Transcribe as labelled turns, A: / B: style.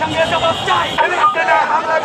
A: সঙ্গে জবাব চাই। আমি
B: আপনারা হামলা